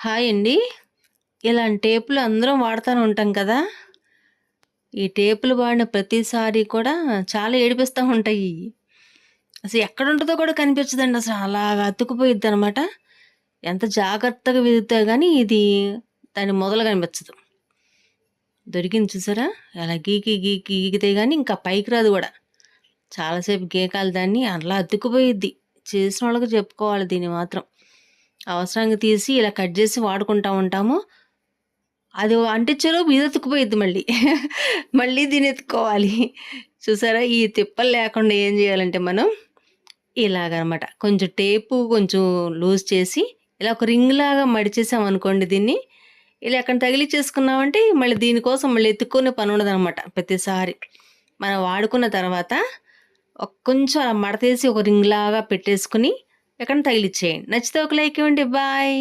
Hi అండి. ఇలాంటి టేపులు అందరం వాడుతూనే ఉంటాం కదా! ఈ టేపులు వాడిన ప్రతిసారి కూడా చాలా ఏడిపిస్తా ఉంటాయి. అసలు ఎక్కడుంటదో కూడా కనిపించదండి అసలు. అలాగా అతుకుపోయిద్ది అనమాట ఎంత జాగ్రత్తగా విదితే కానీ ఇది దాని మొదలు కనిపించదు. దొరికింది చూసారా? అలా గీకి, గీకి గీకితే కానీ ఇంకా పైకి రాదు కూడా చాలాసేపు గీకాలి దాన్ని. అలా అతుక్కుపోయిద్ది. చేసినోళ్ళకి చెప్పుకోవాలి దీన్ని మాత్రం. అవసరానికి తీసి ఇలా కట్ చేసి వాడుకుంటా ఉంటాము. అది అంటించేలోపు ఇది ఎత్తుకుపోయిద్ది మళ్ళీ. మళ్ళీ దీన్ని ఎత్తుకోవాలి చూసారా? ఈ తిప్పలు లేకుండా ఏం చేయాలంటే మనం ఇలాగనమాట. కొంచెం టేపు కొంచెం లూజ్ చేసి ఇలా ఒక రింగ్ లాగా మడిచేసాం అనుకోండి దీన్ని. ఇలా ఎక్కడ తగిలిచ్చేసుకున్నామంటే మళ్ళీ దీనికోసం మళ్ళీ ఎత్తుకునే పని ఉండదనమాట ప్రతిసారి. మనం వాడుకున్న తర్వాత కొంచెం అలా మడతేసి ఒక రింగ్ లాగా పెట్టేసుకొని ఎక్కడ తగిలిచ్చేయండి. నచ్చితే ఒక లైక్ ఇవ్వండి. బాయ్.